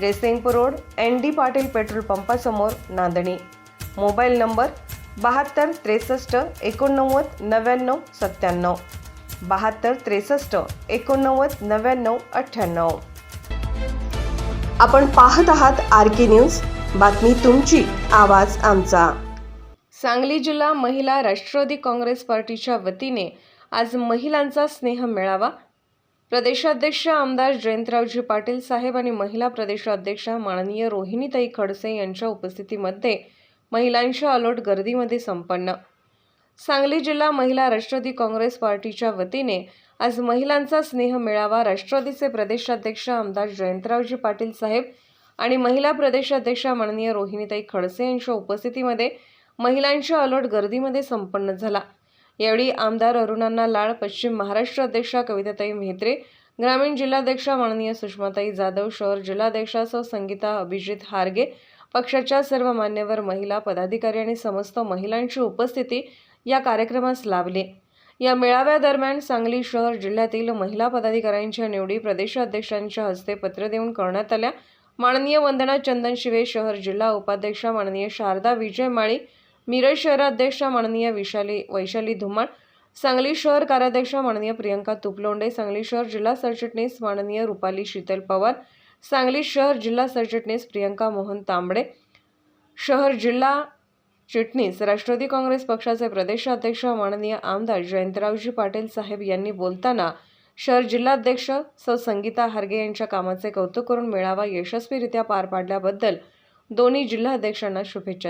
Jaysingpur road N D Patil petrol पंपासमोर Nandani. Mobile number बहात्तर त्रेसष्ट एकोणनव्वद नव्याण्णव सत्त्याण्णव. बहात्तर त्रेसष्ट एकोणनव्वद नव्याण्णव अठ्ठ्याण्णव. आपण पाहत आहात आर के न्यूज. बातमी तुमची आवाज आमचा. सांगली जिल्हा महिला राष्ट्रवादी काँग्रेस पार्टीच्या वतीने आज महिलांचा स्नेह मेळावा प्रदेशाध्यक्ष आमदार जयंतरावजी पाटील साहेब आणि महिला प्रदेशाध्यक्षा माननीय रोहिणीताई खडसे यांच्या उपस्थितीमध्ये महिलांच्या अलोट गर्दीमध्ये संपन्न. सांगली जिल्हा महिला राष्ट्रवादी काँग्रेस पार्टीच्या वतीने आज महिलांचा स्नेह मेळावा राष्ट्रवादीचे प्रदेशाध्यक्ष आमदार जयंतरावजी पाटील साहेब आणि महिला प्रदेशाध्यक्षा माननीय रोहिणीताई खडसे यांच्या उपस्थितीमध्ये महिलांच्या अलोट गर्दीमध्ये संपन्न झाला. यावेळी आमदार अरुणांना लाड पश्चिम महाराष्ट्र अध्यक्षा कविताताई म्हेत्रे ग्रामीण जिल्हाध्यक्षा माननीय सुषमाताई जाधव शहर जिल्हाध्यक्षासह संगीता अभिजित हारगे पक्षाच्या सर्व मान्यवर महिला पदाधिकारी आणि समस्त महिलांची उपस्थिती या कार्यक्रमास लाभली. या मेळाव्यादरम्यान सांगली शहर जिल्ह्यातील महिला पदाधिकाऱ्यांच्या निवडी प्रदेशाध्यक्षांच्या हस्ते पत्र देऊन करण्यात आल्या. माननीय वंदना चंदन शिवे शहर जिल्हा उपाध्यक्षा माननीय शारदा विजय माळी मिरज शहराध्यक्षा माननीय विशाली वैशाली धुमाळ सांगली शहर कार्याध्यक्षा माननीय प्रियंका तुपलोंडे सांगली शहर जिल्हा सरचिटणीस माननीय रुपाली शीतल पवार सांगली शहर जिल्हा सरचिटणीस प्रियंका मोहन तांबडे शहर जिल्हा चिटणीस राष्ट्रवादी काँग्रेस पक्षाचे प्रदेशाध्यक्ष माननीय आमदार जयंतरावजी पाटील साहेब यांनी बोलताना शहर जिल्हाध्यक्ष सौ संगीता हार्गे यांच्या कामाचे कौतुक करून मेळावा यशस्वीरित्या पार पाडल्याबद्दल दोन्ही जिल्हाध्यक्षांना शुभेच्छा